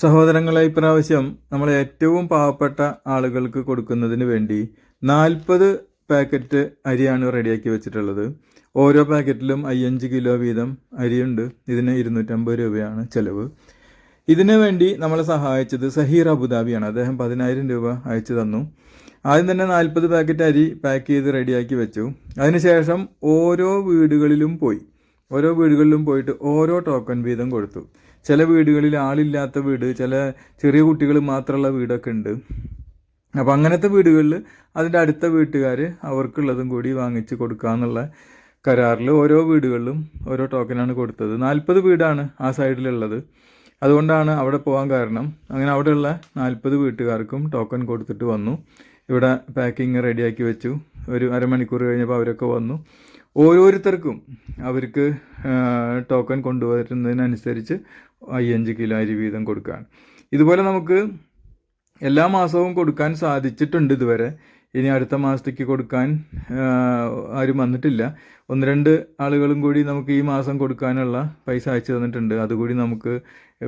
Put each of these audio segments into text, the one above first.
സഹോദരങ്ങളെ ഇപ്രാവശ്യം നമ്മൾ ഏറ്റവും പാവപ്പെട്ട ആളുകൾക്ക് കൊടുക്കുന്നതിന് വേണ്ടി നാൽപ്പത് പാക്കറ്റ് അരിയാണ് റെഡിയാക്കി വെച്ചിട്ടുള്ളത്. ഓരോ പാക്കറ്റിലും അയ്യഞ്ച് കിലോ വീതം അരിയുണ്ട്. ഇതിന് ഇരുന്നൂറ്റമ്പത് രൂപയാണ് ചിലവ്. ഇതിനു വേണ്ടി നമ്മളെ സഹായിച്ചത് സഹീർ അബുദാബിയാണ്. അദ്ദേഹം പതിനായിരം രൂപ അയച്ചു തന്നു. ആദ്യം തന്നെ നാൽപ്പത് പാക്കറ്റ് അരി പാക്ക് ചെയ്ത് റെഡിയാക്കി വെച്ചു. അതിനുശേഷം ഓരോ വീടുകളിലും പോയി. ഓരോ വീടുകളിലും പോയിട്ട് ഓരോ ടോക്കൺ വീതം കൊടുത്തു. ചില വീടുകളിൽ ആളില്ലാത്ത വീട് ചില ചെറിയ കുട്ടികൾ മാത്രമുള്ള വീടൊക്കെ ഉണ്ട്. അപ്പോൾ അങ്ങനത്തെ വീടുകളിൽ അതിന്റെ അടുത്ത വീട്ടുകാർ അവർക്കുള്ളതും കൂടി വാങ്ങിച്ച് കൊടുക്കാന്നുള്ള കരാറിൽ ഓരോ വീടുകളിലും ഓരോ ടോക്കനാണ് കൊടുത്തത്. നാൽപ്പത് വീടാണ് ആ സൈഡിലുള്ളത് അതുകൊണ്ടാണ് അവിടെ പോകാൻ കാരണം. അങ്ങനെ അവിടെയുള്ള നാൽപ്പത് വീട്ടുകാർക്കും ടോക്കൺ കൊടുത്തിട്ട് വന്നു. ഇവിടെ പാക്കിങ് റെഡിയാക്കി വെച്ചു. ഒരു അരമണിക്കൂർ കഴിഞ്ഞപ്പോൾ അവരൊക്കെ വന്നു. ഓരോരുത്തർക്കും അവർക്ക് ടോക്കൺ കൊണ്ടുവരുന്നതിനനുസരിച്ച് അയ്യഞ്ച് കിലോ അരി വീതം കൊടുക്കുകയാണ്. ഇതുപോലെ നമുക്ക് എല്ലാ മാസവും കൊടുക്കാൻ സാധിച്ചിട്ടുണ്ട് ഇതുവരെ. ഇനി അടുത്ത മാസത്തേക്ക് കൊടുക്കാൻ ആരും വന്നിട്ടില്ല. ഒന്ന് രണ്ട് ആളുകളും കൂടി നമുക്ക് ഈ മാസം കൊടുക്കാനുള്ള പൈസ അയച്ചു തന്നിട്ടുണ്ട്. അതുകൂടി നമുക്ക്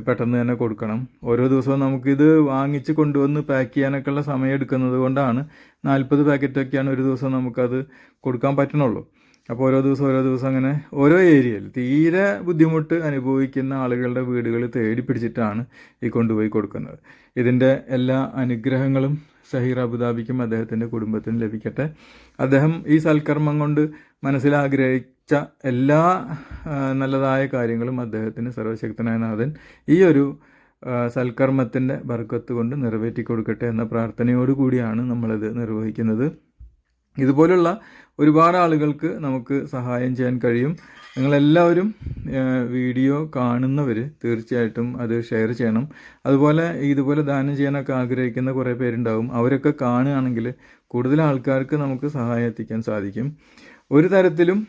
പെട്ടെന്ന് തന്നെ കൊടുക്കണം. ഓരോ ദിവസവും നമുക്കിത് വാങ്ങിച്ച് കൊണ്ടുവന്ന് പാക്ക് ചെയ്യാനൊക്കെയുള്ള സമയം എടുക്കുന്നത് കൊണ്ടാണ് നാൽപ്പത് പാക്കറ്റൊക്കെയാണ് ഒരു ദിവസം നമുക്കത് കൊടുക്കാൻ പറ്റണുള്ളൂ. അപ്പോൾ ഓരോ ദിവസം ഓരോ ദിവസം അങ്ങനെ ഓരോ ഏരിയയിൽ തീരെ ബുദ്ധിമുട്ട് അനുഭവിക്കുന്ന ആളുകളുടെ വീടുകൾ തേടി പിടിച്ചിട്ടാണ് ഈ കൊണ്ടുപോയി കൊടുക്കുന്നത്. ഇതിന്റെ എല്ലാ അനുഗ്രഹങ്ങളും സഹീർ അബുദാബിക്കും അദ്ദേഹത്തിന്റെ കുടുംബത്തിനും ലഭിക്കട്ടെ. അദ്ദേഹം ഈ സൽക്കർമ്മം കൊണ്ട് മനസ്സിലാഗ്രഹിച്ച എല്ലാ നല്ലതായ കാര്യങ്ങളും അദ്ദേഹത്തിന് സർവശക്തനായ നാഥൻ ഈ ഒരു സൽക്കർമ്മത്തിന്റെ ബർക്കത്ത് കൊണ്ട് നിറവേറ്റി കൊടുക്കട്ടെ എന്ന പ്രാർത്ഥനയോടുകൂടിയാണ് നമ്മളിത് നിർവഹിക്കുന്നത്. ഇതുപോലുള്ള ഒരുപാട് ആളുകൾക്ക് നമുക്ക് സഹായം ചെയ്യാൻ കഴിയും. നിങ്ങളെല്ലാവരും വീഡിയോ കാണുന്നവർ തീർച്ചയായിട്ടും അത് ഷെയർ ചെയ്യണം. അതുപോലെ ഇതുപോലെ ദാനം ചെയ്യാനൊക്കെ ആഗ്രഹിക്കുന്ന കുറേ പേരുണ്ടാവും. അവരൊക്കെ കാണുകയാണെങ്കിൽ കൂടുതൽ ആൾക്കാർക്ക് നമുക്ക് സഹായം എത്തിക്കാൻ സാധിക്കും. ഒരു തരത്തിലും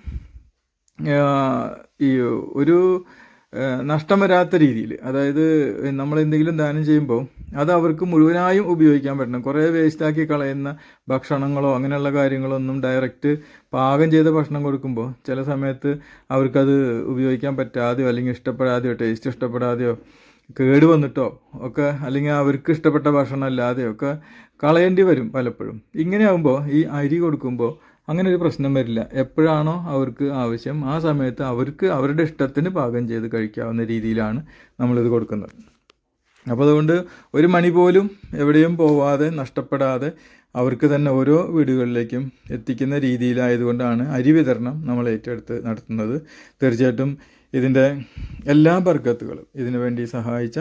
ഈ ഒരു നഷ്ടം വരാത്ത രീതിയിൽ അതായത് നമ്മൾ എന്തെങ്കിലും ദാനം ചെയ്യുമ്പോൾ അത് അവർക്ക് മുഴുവനായും ഉപയോഗിക്കാൻ പറ്റണം. കുറേ വേസ്റ്റാക്കി കളയുന്ന ഭക്ഷണങ്ങളോ അങ്ങനെയുള്ള കാര്യങ്ങളോ ഒന്നും ഡയറക്റ്റ് പാകം ചെയ്ത ഭക്ഷണം കൊടുക്കുമ്പോൾ ചില സമയത്ത് അവർക്കത് ഉപയോഗിക്കാൻ പറ്റാതെയോ അല്ലെങ്കിൽ ഇഷ്ടപ്പെടാതെയോ ടേസ്റ്റ് ഇഷ്ടപ്പെടാതെയോ കേട് വന്നിട്ടോ ഒക്കെ അല്ലെങ്കിൽ അവർക്ക് ഇഷ്ടപ്പെട്ട ഭക്ഷണം അല്ലാതെയോ ഒക്കെ കളയേണ്ടി വരും പലപ്പോഴും. ഇങ്ങനെയാകുമ്പോൾ ഈ അരി കൊടുക്കുമ്പോൾ അങ്ങനെ ഒരു പ്രശ്നം വരില്ല. എപ്പോഴാണോ അവർക്ക് ആവശ്യം ആ സമയത്ത് അവർക്ക് അവരുടെ ഇഷ്ടത്തിന് പാകം ചെയ്ത് കഴിക്കാവുന്ന രീതിയിലാണ് നമ്മളിത് കൊടുക്കുന്നത്. അപ്പോൾ അതുകൊണ്ട് ഒരു മണി പോലും എവിടെയും പോവാതെ നഷ്ടപ്പെടാതെ അവർക്ക് തന്നെ ഓരോ വീടുകളിലേക്കും എത്തിക്കുന്ന രീതിയിലായതുകൊണ്ടാണ് അരി വിതരണം നമ്മൾ ഏറ്റെടുത്ത് നടത്തുന്നത്. തീർച്ചയായിട്ടും ഇതിന്റെ എല്ലാ ബർക്കത്തുകളും ഇതിനു വേണ്ടി സഹായിച്ച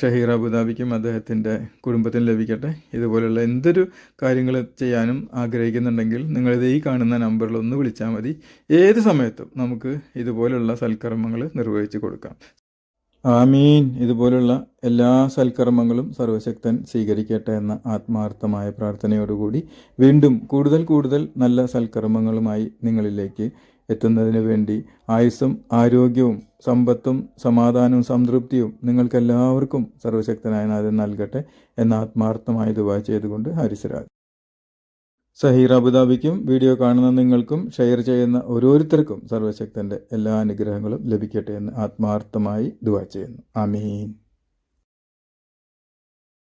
ഷഹീർ അബുദാബിക്കും അദ്ദേഹത്തിന്റെ കുടുംബത്തിന് ലഭിക്കട്ടെ. ഇതുപോലുള്ള എന്തൊരു കാര്യങ്ങൾ ചെയ്യാനും ആഗ്രഹിക്കുന്നുണ്ടെങ്കിൽ നിങ്ങളിത് ഈ കാണുന്ന നമ്പറിൽ ഒന്ന് വിളിച്ചാൽ മതി. ഏത് സമയത്തും നമുക്ക് ഇതുപോലുള്ള സൽക്കർമ്മങ്ങൾ നിർവഹിച്ച് കൊടുക്കാം. ആമീൻ. ഇതുപോലുള്ള എല്ലാ സൽക്കർമ്മങ്ങളും സർവശക്തൻ സ്വീകരിക്കട്ടെ എന്ന ആത്മാർത്ഥമായ പ്രാർത്ഥനയോടുകൂടി വീണ്ടും കൂടുതൽ കൂടുതൽ നല്ല സൽക്കർമ്മങ്ങളുമായി നിങ്ങളിലേക്ക് എത്തുന്നതിന് വേണ്ടി ആയുസ്സും ആരോഗ്യവും സമ്പത്തും സമാധാനവും സംതൃപ്തിയും നിങ്ങൾക്കെല്ലാവർക്കും സർവശക്തനായ നാഥൻ നൽകട്ടെ എന്ന ആത്മാർത്ഥമായ ദുവാ ചെയ്തുകൊണ്ട് ഹരിസരാജ് സഹീർ അബുദാബിക്കും വീഡിയോ കാണുന്ന നിങ്ങൾക്കും ഷെയർ ചെയ്യുന്ന ഓരോരുത്തർക്കും സർവശക്തന്റെ എല്ലാ അനുഗ്രഹങ്ങളും ലഭിക്കട്ടെ എന്ന് ആത്മാർത്ഥമായി ദുവാ ചെയ്യുന്നു. ആമീൻ.